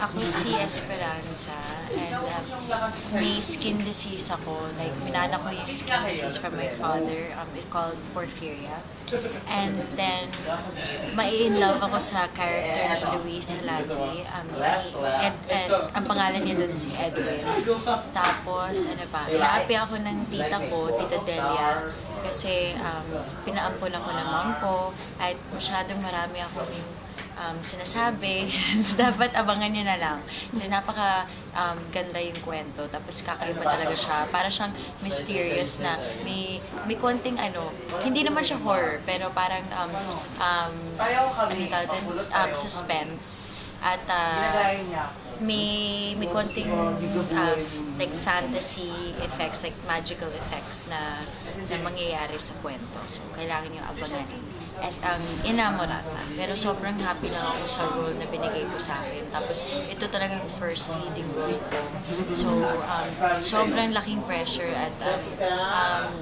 Esperanza and um, may skin disease ako. Like, minana ko yung skin disease from my father. Um, it called porphyria. And then, mai-in love ako sa character ni Luis Alandi. Um, Ed, Ed, ang pangalan niya dun si Edwin. Tapos, ano pa, inaapi ako ng tita ko, Tita Delia, kasi um, pinaampon ako ng mom ko at masyadong marami akong um, sinasabi. So, dapat abangan niyo na lang. Kasi napaka um, ganda yung kwento. Tapos kakaiba talaga siya. Para siyang mysterious na may, may konting ano, hindi naman siya horror, pero parang um, um, ano tawag um, suspense. At uh, may may konting um, like fantasy effects, like magical effects na na mangyayari sa kwento. So, kailangan yung abangan as ang um, inamorata. Pero sobrang happy lang ako sa role na binigay ko sa akin. Tapos, ito talagang first leading role ko. So, um, sobrang laking pressure at um, um,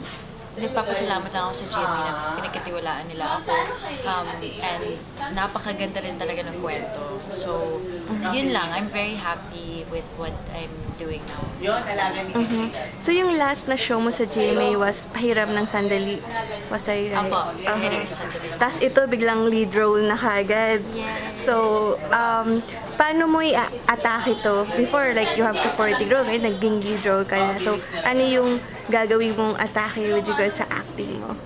nagpapasalamat lang ako sa GMA na pinagkatiwalaan nila ako. Um, and napakaganda rin talaga ng kwento. So, yun lang. I'm very happy with what I'm doing now. Yun, alaga ni Mhm. So yung last na show mo sa GMA was Pahiram ng Sandali. Was I right? Apo, Uh-huh. Pahiram ng Sandali. Tapos ito biglang lead role na kagad. Yes. So, um, paano mo i-atake ito? Before, like, you have supporting role, right? Naging lead role ka na. So, ano yung gagawin mong atake with regards sa acting mo?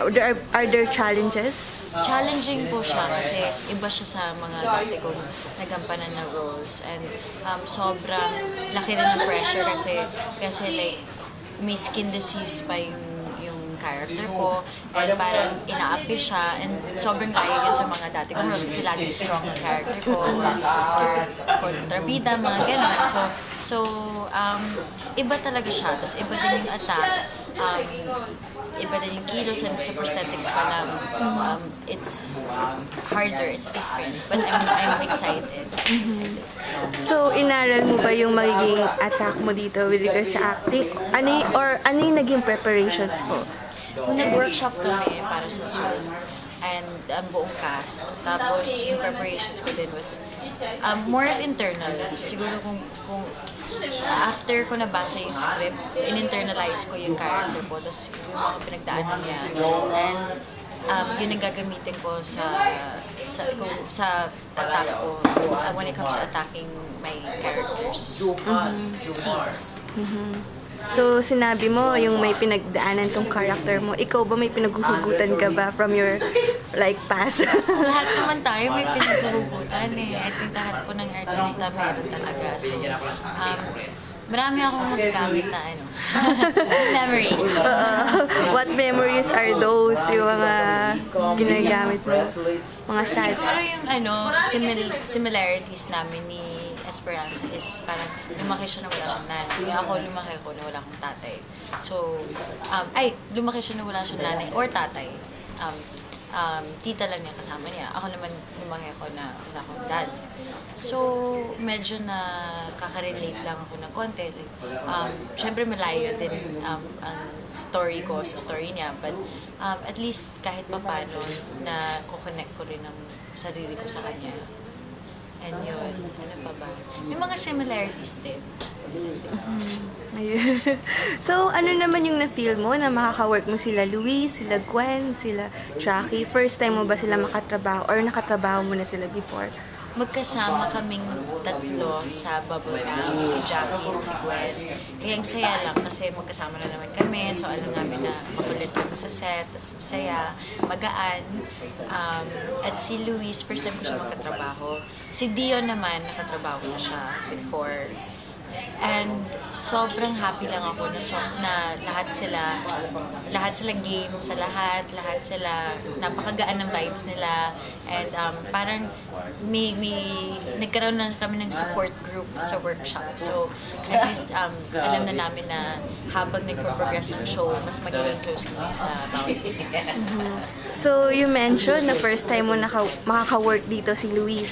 Are there, are there challenges? challenging po siya kasi iba siya sa mga dati kong nagampanan na roles and um, sobrang laki rin ng pressure kasi kasi like may skin disease pa yung character ko and parang inaapi siya and sobrang layo yun sa mga dati kong roles kasi laging strong ang character ko or, kontrabida, mga ganun. So, so um, iba talaga siya. Tapos iba din yung attack. Um, iba din yung kilos and sa prosthetics pa lang, um, it's harder, it's different. But I'm, I'm excited. I'm excited. So, inaral mo ba yung magiging attack mo dito with regards sa acting? Ano or ano yung naging preparations mo? Kung nag-workshop kami para sa Zoom, and ang buong cast. Tapos yung preparations ko din was um, more of internal. Siguro kung, kung after ko nabasa yung script, in-internalize ko yung character ko, tapos yung mga pinagdaanan niya. And um, yun ang gagamitin ko sa sa kung, sa attack ko uh, when it comes to attacking my characters. Scenes. So, sinabi mo yung may pinagdaanan tong character mo. Ikaw ba may pinaghuhugutan ka ba from your like past? lahat naman tayo may pinaghuhugutan eh. I think lahat po ng artista meron talaga. So, um, marami akong magagamit na ano, memories. Uh, what memories are those? Yung mga ginagamit mo? Mga sad. Siguro yung ano, simil- similarities namin ni Esperanza is parang lumaki siya na wala siyang nanay. Ako lumaki ko na wala akong tatay. So, um, ay, lumaki siya na wala siyang nanay or tatay. Um, um, tita lang niya kasama niya. Ako naman lumaki ako na wala akong dad. So, medyo na kakarelate lang ako ng konti. Like, um, Siyempre malayo din um, ang story ko sa story niya. But um, at least kahit papano na kukonect ko rin ang sarili ko sa kanya. And yun, ano pa ba? May mga similarities din. Ayun. so, ano naman yung na-feel mo na makaka-work mo sila Luis, sila Gwen, sila Jackie? First time mo ba sila makatrabaho or nakatrabaho mo na sila before? Magkasama kaming tatlo sa Bubblegum, si Jackie si Gwen. Kaya ang saya lang kasi magkasama na naman kami. So alam namin na makulit kami sa set, tas masaya, magaan. Um, at si Luis, first time ko siya magkatrabaho. Si Dion naman, nakatrabaho na siya before. And sobrang happy lang ako na, so, na lahat sila, lahat sila game sa lahat, lahat sila, napakagaan ng vibes nila. And um, parang may, may, nagkaroon na kami ng support group sa workshop. So at least um, alam na namin na habang nagpo-progress yung show, mas magiging close kami sa bawat isa. So, you mentioned na first time mo naka, makaka-work dito si Luis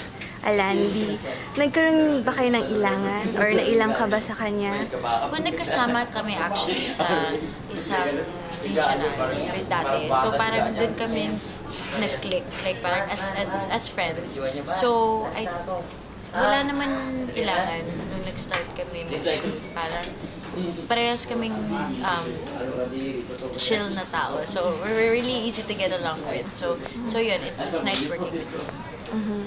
Alandi. Nagkaroon ba kayo ng ilangan? Or nailang ka ba sa kanya? Well, nagkasama kami actually sa isang regional with dati. So parang doon kami nag-click, like parang as, as, as friends. So, I, wala naman ilangan. nag-start kami mag-shoot, parang parehas kaming um, chill na tao. So, we're really easy to get along with. So, so yun, it's, it's nice working with him. Mhm.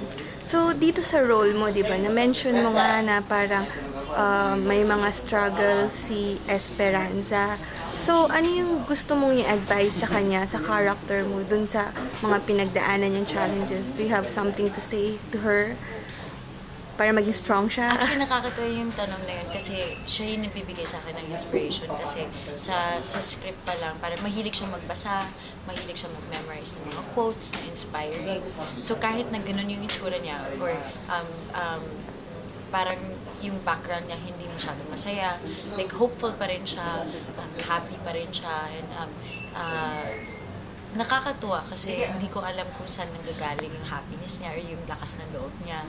So, dito sa role mo, di ba, na-mention mo nga na parang uh, may mga struggle si Esperanza. So, ano yung gusto mong i-advise sa kanya, sa character mo, dun sa mga pinagdaanan yung challenges? Do you have something to say to her? Para maging strong siya? Actually, nakakatawa yung tanong na yun kasi siya yung nagbibigay sa akin ng inspiration kasi sa sa script pa lang, parang mahilig siya magbasa, mahilig siya mag-memorize ng mga quotes na inspiring. So kahit na ganun yung itsura niya or um, um, parang yung background niya hindi masyadong masaya, like hopeful pa rin siya, um, happy pa rin siya, and um, uh, nakakatuwa kasi hindi ko alam kung saan nanggagaling yung happiness niya or yung lakas ng loob niya.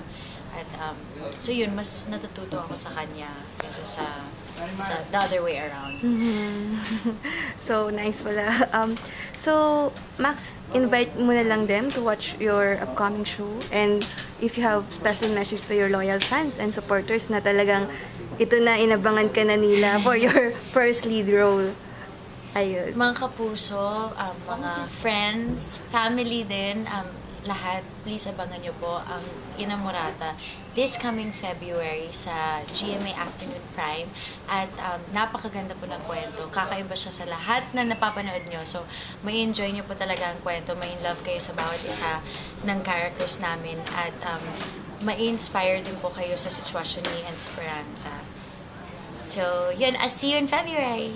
At um, so yun, mas natututo ako sa kanya kaysa sa, sa the other way around. Mhm. so, nice pala. Um, so, Max, invite mo na lang them to watch your upcoming show. And if you have special message to your loyal fans and supporters na talagang ito na inabangan ka na nila for your first lead role. Ayun. Mga kapuso, um, mga friends, family din, um, lahat, please abangan nyo po ang Inamorata this coming February sa GMA Afternoon Prime. At um, napakaganda po ng kwento. Kakaiba siya sa lahat na napapanood nyo. So, may enjoy nyo po talaga ang kwento. May love kayo sa bawat isa ng characters namin. At um, ma-inspire din po kayo sa sitwasyon ni Esperanza. So, yun. I'll see you in February.